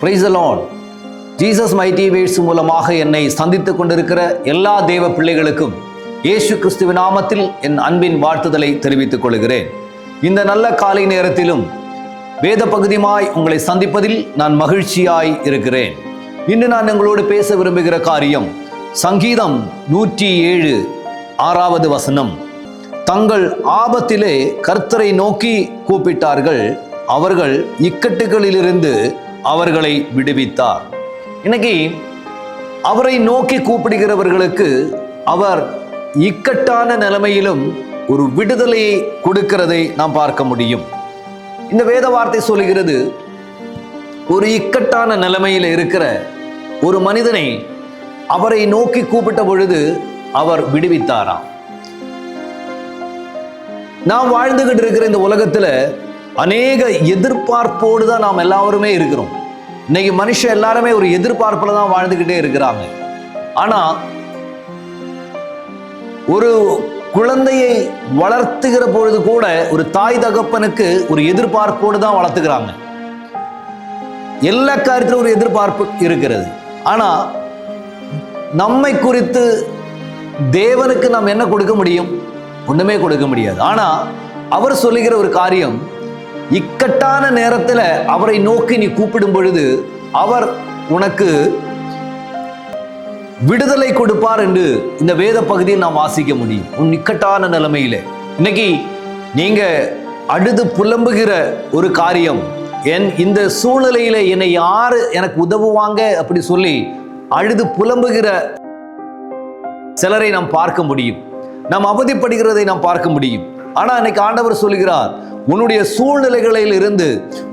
Price Jesus mighty words மூலமாக என்னை சந்தித்துக் கொண்டிருக்கிற எல்லா தேவ பிள்ளைகளுக்கும் இயேசு கிறிஸ்துவ நாமத்தில் என் அன்பின் வாழ்த்துதலை தெரிவித்துக் கொள்கிறேன். இந்த நல்ல காலை நேரத்திலும் வேத பகுதியுமாய் உங்களை சந்திப்பதில் நான் மகிழ்ச்சியாய் இருக்கிறேன். இன்று நான் உங்களோடு பேச விரும்புகிற காரியம் சங்கீதம் நூற்றி ஏழு ஆறாவது வசனம். தங்கள் ஆபத்திலே கர்த்தரை நோக்கி கூப்பிட்டார்கள் அவர்கள் இக்கட்டுகளிலிருந்து அவர்களை விடுவித்தார். இன்னைக்கு அவரை நோக்கி கூப்பிடுகிறவர்களுக்கு அவர் இக்கட்டான நிலைமையிலும் ஒரு விடுதலையை கொடுக்கிறதை நாம் பார்க்க முடியும். இந்த வேத வார்த்தை சொல்லுகிறது ஒரு இக்கட்டான நிலைமையில் இருக்கிற ஒரு மனிதனை அவரை நோக்கி கூப்பிட்ட பொழுது அவர் விடுவித்தாராம் நாம் வாழ்ந்துகிட்டு இருக்கிற இந்த உலகத்துல அநேக எதிர்பார்ப்போடு தான் நாம் எல்லாருமே இருக்கிறோம். இன்னைக்கு மனுஷன் எல்லாருமே ஒரு எதிர்பார்ப்புல தான் வாழ்ந்துகிட்டே இருக்கிறாங்க. ஆனா ஒரு குழந்தையை வளர்த்துகிற பொழுது கூட ஒரு தாய் தகப்பனுக்கு ஒரு எதிர்பார்ப்போடு தான் வளர்த்துக்கிறாங்க. எல்லா காரியத்திலும் ஒரு எதிர்பார்ப்பு இருக்கிறது. ஆனா நம்மை குறித்து தேவனுக்கு நாம் என்ன கொடுக்க முடியும்? ஒண்ணுமே கொடுக்க முடியாது. ஆனால் அவர் சொல்லுகிற ஒரு காரியம் இக்கட்டான நேரத்தில் அவரை நோக்கி நீ கூப்பிடும் பொழுது அவர் உனக்கு விடுதலை கொடுப்பார் என்று இந்த வேத பகுதியில் நாம் வாசிக்க முடியும். உன் இக்கட்டான நிலைமையில. இன்னைக்கு நீங்க அழுது புலம்புகிற ஒரு காரியம் என் இந்த சூழ்நிலையில என்னை யார் எனக்கு உதவுவாங்க அப்படி சொல்லி அழுது புலம்புகிற சிலரை நாம் பார்க்க முடியும். நாம் அவதிப்படுகிறதை நாம் பார்க்க முடியும். ஆனால் இன்னைக்கு ஆண்டவர் சொல்கிறார் உன்னுடைய சூழ்நிலைகளில் இருந்து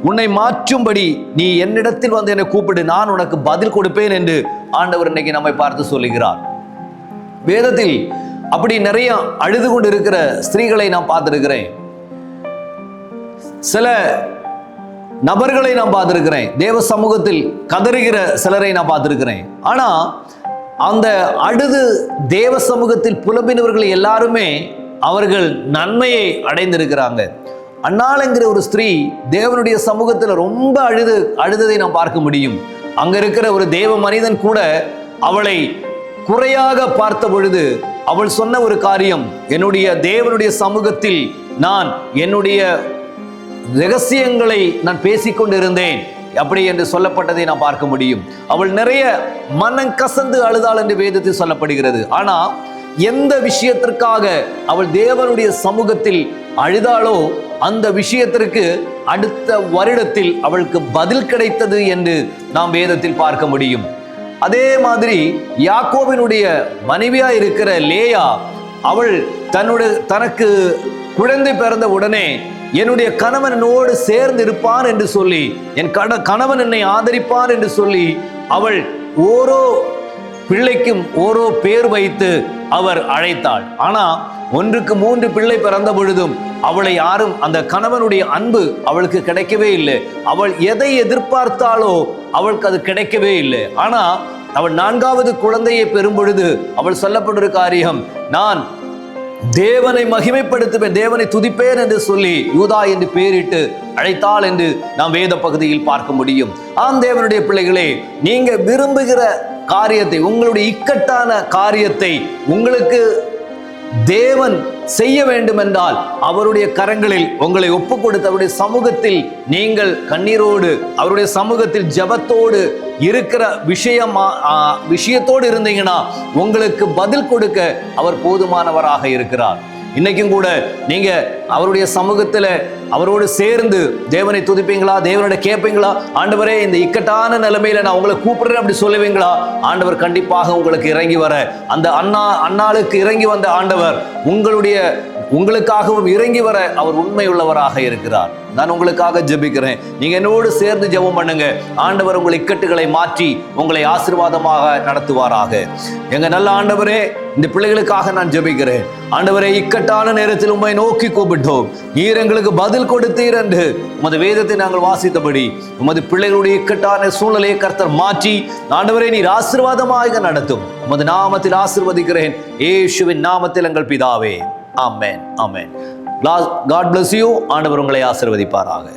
உன்னை மாற்றும்படி நீ என்னிடத்தில் வந்து என்னை கூப்பிடு நான் உனக்கு பதில் கொடுப்பேன் என்று ஆண்டவர் இன்னைக்கு நம்மை பார்த்து சொல்லுகிறார். வேதத்தில் அப்படி நிறைய அழுது கொண்டு இருக்கிற ஸ்திரீகளை நான் பார்த்துருக்கிறேன். சில நபர்களை நான் பார்த்துருக்கிறேன். தேவ சமூகத்தில் கதறுகிற சிலரை நான் பார்த்துருக்கிறேன். ஆனால் அந்த அழுது தேவ சமூகத்தில் புலம்பினவர்கள் எல்லாருமே அவர்கள் நன்மையை அடைந்திருக்கிறாங்க. அன்னாள் என்கிற ஒரு ஸ்திரீ தேவனுடைய சமூகத்தில் ரொம்ப அழுது அழுததை நாம் பார்க்க முடியும். அங்கே இருக்கிற ஒரு தேவ மனிதன் கூட அவளை குறையாக பார்த்த பொழுது அவள் சொன்ன ஒரு காரியம் என்னுடைய தேவனுடைய சமூகத்தில் நான் என்னுடைய ரகசியங்களை நான் பேசிக்கொண்டிருந்தேன். அப்படி என்று சொல்லப்பட்டதை நான் பார்க்க முடியும். அவள் நிறைய மனம் கசந்து அழுதாள் என்று வேதத்தில் சொல்லப்படுகிறது. ஆனா எந்த விஷயத்திற்காக அவள் தேவனுடைய சமூகத்தில் அழுதாளோ அந்த விஷயத்திற்கு அடுத்த வருடத்தில் அவளுக்கு பதில் கிடைத்தது என்று நாம் வேதத்தில் பார்க்க முடியும். அதே மாதிரி யாக்கோவினுடைய மனைவியா இருக்கிற லேயா அவள் தன்னுடைய தனக்கு குழந்தை பிறந்த உடனே என்னுடைய கணவன் என்னோடு சேர்ந்து இருப்பான் என்று சொல்லி என் கண கணவன் என்னை ஆதரிப்பான் என்று சொல்லி அவள் ஓரோ பிள்ளைக்கும் ஓரோ பேர் வைத்து அவர் அழைத்தாள். ஆனா ஒன்றுக்கு மூன்று பிள்ளை பிறந்த பொழுதும் அவளை யாரும் அந்த கணவனுடைய அன்பு அவளுக்கு கிடைக்கவே இல்லை. அவள் எதை எதிர்பார்த்தாலோ அவளுக்கு அது கிடைக்கவே இல்லை. ஆனா அவள் நான்காவது குழந்தையை பெறும் பொழுது அவள் சொல்லப்படுற காரியம் நான் தேவனை மகிமைப்படுத்துவேன் தேவனை துதிப்பேன் என்று சொல்லி யூதா என்று பெயரிட்டு அழைத்தாள் என்று நாம் வேத பகுதியில் பார்க்க முடியும். ஆம் தேவனுடைய பிள்ளைகளே நீங்க விரும்புகிற காரியத்தை உங்களுடைய இக்கட்டான காரியத்தை உங்களுக்கு தேவன் செய்ய வேண்டும் என்றால் அவருடைய கரங்களில் உங்களை ஒப்பு கொடுத்து அவருடைய சமூகத்தில் நீங்கள் கண்ணீரோடு அவருடைய சமூகத்தில் ஜபத்தோடு இருக்கிற விஷயமா விஷயத்தோடு இருந்தீங்கன்னா உங்களுக்கு பதில் கொடுக்க அவர் போதுமானவராக இருக்கிறார். இன்னைக்கும் கூட நீங்க அவருடைய சமூகத்துல அவரோடு சேர்ந்து தேவனை துதிப்பீங்களா? தேவனோட கேட்பீங்களா? ஆண்டவரே இந்த இக்கட்டான நிலைமையில நான் உங்களை கூப்பிடுறேன் அப்படி சொல்லுவீங்களா? ஆண்டவர் கண்டிப்பாக உங்களுக்கு இறங்கி வர அந்த அண்ணா அண்ணாளுக்கு இறங்கி வந்த ஆண்டவர் உங்களுடைய உங்களுக்காகவும் இறங்கி வர அவர் உண்மை உள்ளவராக இருக்கிறார். நான் உங்களுக்காக ஜெபிக்கிறேன். நீங்க என்னோடு சேர்ந்து ஜெபம் பண்ணுங்க. ஆண்டவர் உங்கள் இக்கட்டுகளை மாற்றி உங்களை ஆசீர்வாதமாக நடத்துவாராக. எங்க நல்ல ஆண்டவரே இந்த பிள்ளைகளுக்காக நான் ஜெபிக்கிறேன். ஆண்டவரே இக்கட்டான நேரத்தில் உண்மை நோக்கி கூப்பிட்டோம். நீர் எங்களுக்கு பதில் கொடுத்தீர் என்று உமது வேதத்தை நாங்கள் வாசித்தபடி உமது பிள்ளைகளுடைய இக்கட்டான சூழ்நிலையை கர்த்தர் மாற்றி ஆண்டவரே நீர் ஆசீர்வாதமாக நடத்தும். உமது நாமத்தில் ஆசிர்வதிக்கிறேன். ஏசுவின் நாமத்தில் எங்கள் பிதாவே. ஆமேன் ஆமேன். காட் பிளஸ் யூ ஆண்டவர் உங்களை ஆசீர்வதிப்பாராக.